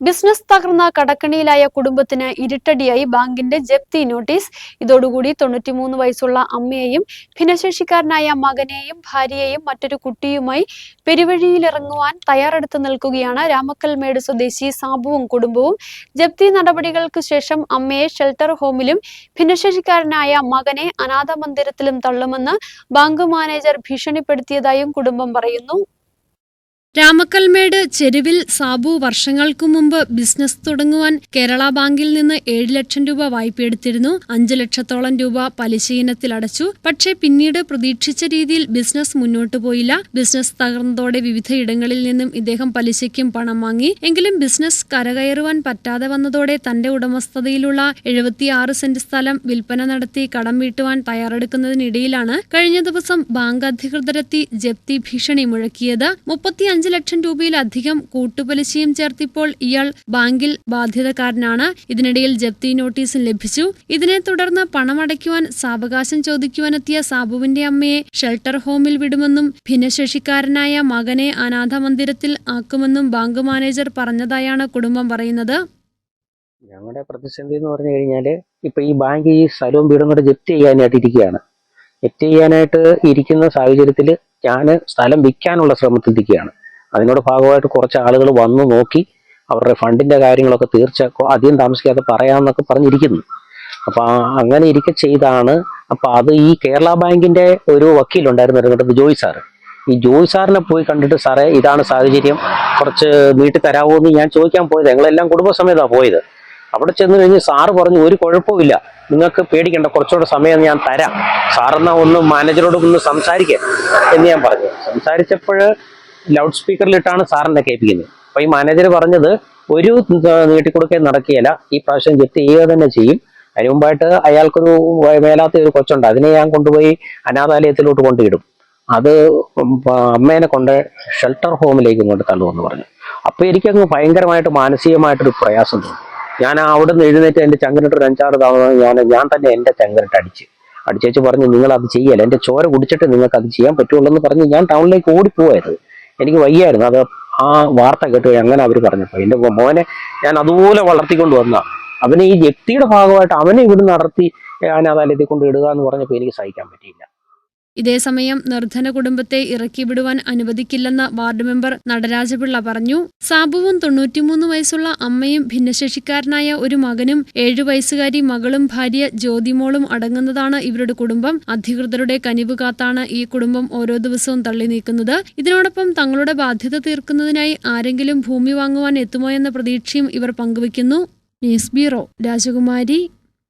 Business തകർന്ന കടക്കണിയിലായ കുടുംബത്തിന് ഇരുട്ടടിയായി ബാങ്കിന്റെ ജപ്തി നോട്ടീസ്. ഇതോടുകൂടി തൊണ്ണൂറ്റിമൂന്ന് വയസ്സുള്ള അമ്മയെയും ഭിന്നശേഷിക്കാരനായ മകനെയും ഭാര്യയെയും മറ്റൊരു കുട്ടിയുമായി പെരുവഴിയിലിറങ്ങുവാൻ തയ്യാറെടുത്ത് നിൽക്കുകയാണ് രാമക്കൽമേട് സ്വദേശി സാബുവും കുടുംബവും. ജപ്തി നടപടികൾക്ക് ശേഷം അമ്മയെ ഷെൽട്ടർ ഹോമിലും ഭിന്നശേഷിക്കാരനായ മകനെ അനാഥ മന്ദിരത്തിലും തള്ളുമെന്ന് ബാങ്ക് മാനേജർ ഭീഷണിപ്പെടുത്തിയതായും കുടുംബം പറയുന്നു. രാമക്കൽമേട് ചെരുവിൽ സാബു വർഷങ്ങൾക്കു മുമ്പ് ബിസിനസ് തുടങ്ങുവാൻ കേരള ബാങ്കിൽ നിന്ന് ഏഴ് ലക്ഷം രൂപ വായ്പയെടുത്തിരുന്നു അഞ്ചു ലക്ഷത്തോളം രൂപ പലിശ ഇനത്തിൽ അടച്ചു. പക്ഷേ പിന്നീട് പ്രതീക്ഷിച്ച രീതിയിൽ ബിസിനസ് മുന്നോട്ടു പോയില്ല. ബിസിനസ് തകർന്നതോടെ വിവിധ ഇടങ്ങളിൽ നിന്നും ഇദ്ദേഹം പലിശയ്ക്കും പണം വാങ്ങി. എങ്കിലും ബിസിനസ് കരകയറുവാൻ പറ്റാതെ വന്നതോടെ തന്റെ ഉടമസ്ഥതയിലുള്ള എഴുപത്തിയാറ് സെന്റ് സ്ഥലം വിൽപ്പന നടത്തി കടം വീട്ടുവാൻ തയ്യാറെടുക്കുന്നതിനിടയിലാണ് കഴിഞ്ഞ ദിവസം ബാങ്ക് അധികൃതരെത്തി ജപ്തി ഭീഷണി മുഴക്കിയത്. മുപ്പത്തിയഞ്ച് ലക്ഷം രൂപയിലധികം കൂട്ടുപലിശയും ചേർത്തിപ്പോൾ ഇയാൾ ബാങ്കിൽ ബാധ്യതക്കാരനാണ്. ഇതിനിടയിൽ ജപ്തി നോട്ടീസും ലഭിച്ചു. ഇതിനെ തുടർന്ന് പണമടയ്ക്കുവാൻ സാവകാശം ചോദിക്കുവാനെത്തിയ സാബുവിന്റെ അമ്മയെ ഷെൽട്ടർ ഹോമിൽ വിടുമെന്നും ഭിന്നശേഷിക്കാരനായ മകനെ അനാഥ മന്ദിരത്തിൽ ആക്കുമെന്നും ബാങ്ക് മാനേജർ പറഞ്ഞതായാണ് കുടുംബം പറയുന്നത്. ഞങ്ങളുടെ പ്രതിസന്ധി എന്ന് പറഞ്ഞു കഴിഞ്ഞാൽ ഇപ്പൊ ഈ ബാങ്ക് ഈ സ്ഥലവും വീടും കൂടെ ജപ്തി ചെയ്യാനായിട്ട് ഇരിക്കുകയാണ്. ജപ്തി ചെയ്യാനായിട്ട് ഇരിക്കുന്ന സാഹചര്യത്തിൽ ഞാൻ സ്ഥലം വിൽക്കാനുള്ള ശ്രമത്തിൽ ഇരിക്കുകയാണ് അതിനോട് ഭാഗമായിട്ട് കുറച്ച് ആളുകൾ വന്നു നോക്കി അവരുടെ ഫണ്ടിന്റെ കാര്യങ്ങളൊക്കെ തീർച്ച അധികം താമസിക്കാതെ പറയാമെന്നൊക്കെ പറഞ്ഞിരിക്കുന്നു. അപ്പൊ ആ- അങ്ങനെ ഇരിക്കെ ചെയ്താണ്. അപ്പൊ അത് ഈ കേരള ബാങ്കിന്റെ ഒരു വക്കീലുണ്ടായിരുന്നു ഇരുന്നിട്ട് ജോയ് സാറ്. ഈ ജോയ് സാറിനെ പോയി കണ്ടിട്ട് സാറേ ഇതാണ് സാഹചര്യം. കുറച്ച് നീട്ടി തരാമോ എന്ന് ഞാൻ ചോദിക്കാൻ പോയത്. ഞങ്ങളെല്ലാം കുടുംബസമേതാണ് പോയത്. അവിടെ ചെന്ന് കഴിഞ്ഞ് സാറ് പറഞ്ഞു ഒരു കുഴപ്പമില്ല നിങ്ങൾക്ക് പേടിക്കേണ്ട. കുറച്ചുകൂടെ സമയം ഞാൻ തരാം. സാറെന്നാ ഒന്ന് മാനേജറോട് ഒന്ന് സംസാരിക്കാം എന്ന് ഞാൻ പറഞ്ഞു. സംസാരിച്ചപ്പോൾ ലൗഡ് സ്പീക്കറിലിട്ടാണ് സാറിനെ കേൾപ്പിക്കുന്നത്. അപ്പൊ ഈ മാനേജർ പറഞ്ഞത് ഒരു നീട്ടിക്കൊടുക്കൽ നടക്കുകയില്ല. ഈ പ്രാവശ്യം ജപ്തി ചെയ്യുക തന്നെ ചെയ്യും. അതിന് മുമ്പായിട്ട് അയാൾക്കൊരു മേലാത്ത ഒരു കൊച്ചുണ്ട്. അതിനെ ഞാൻ കൊണ്ടുപോയി അനാഥാലയത്തിലോട്ട് കൊണ്ടുവിടും. അത് അമ്മേനെ കൊണ്ട് ഷെൽട്ടർ ഹോമിലേക്ക് കൊണ്ട് തള്ളുമെന്ന് പറഞ്ഞു. അപ്പൊ എനിക്കങ്ങ് ഭയങ്കരമായിട്ട് മാനസികമായിട്ടൊരു പ്രയാസം തോന്നി. ഞാൻ അവിടെ നിന്ന് എഴുന്നേറ്റ് എന്റെ ചങ്കനിട്ട് ഒരു അഞ്ചാറ് തവണ ഞാൻ ഞാൻ തന്നെ എന്റെ ചങ്കനിട്ട് അടിച്ച്. അടിച്ചേച്ച് പറഞ്ഞു നിങ്ങൾ അത് ചെയ്യല്ല? എന്റെ ചോര കുടിച്ചിട്ട് നിങ്ങൾക്ക് അത് ചെയ്യാൻ പറ്റുള്ളൂ എന്ന് പറഞ്ഞ് ഞാൻ ടൗണിലേക്ക് ഓടിപ്പോയത്. എനിക്ക് വയ്യായിരുന്നു. അത് ആ വാർത്ത കേട്ട് അങ്ങനെ അവർ പറഞ്ഞപ്പോൾ എന്റെ മോനെ ഞാൻ അതുപോലെ വളർത്തിക്കൊണ്ട് വന്ന. അവനെ ഈ വ്യക്തിയുടെ ഭാഗമായിട്ട് അവനെ ഇവിടെ നടത്തി അനാഥാലയത്തിൽ കൊണ്ട് ഇടുക എന്ന് പറഞ്ഞപ്പോൾ എനിക്ക് സഹിക്കാൻ പറ്റിയില്ല. ഇതേസമയം നിർധന കുടുംബത്തെ ഇറക്കി വിടുവാൻ അനുവദിക്കില്ലെന്ന് വാർഡ് മെമ്പർ നടരാജപിള്ള പറഞ്ഞു. സാബുവും തൊണ്ണൂറ്റിമൂന്ന് വയസ്സുള്ള അമ്മയും ഭിന്നശേഷിക്കാരനായ ഒരു മകനും ഏഴു വയസ്സുകാരി മകളും ഭാര്യ ജ്യോതിമോളും അടങ്ങുന്നതാണ് ഇവരുടെ കുടുംബം. അധികൃതരുടെ കനിവ് കാത്താണ് ഈ കുടുംബം ഓരോ ദിവസവും തള്ളി നീക്കുന്നത്. ഇതിനോടൊപ്പം തങ്ങളുടെ ബാധ്യത തീർക്കുന്നതിനായി ആരെങ്കിലും ഭൂമി വാങ്ങുവാൻ എത്തുമോ എന്ന പ്രതീക്ഷയും ഇവർ പങ്കുവയ്ക്കുന്നു. ന്യൂസ് ബ്യൂറോ രാജകുമാരി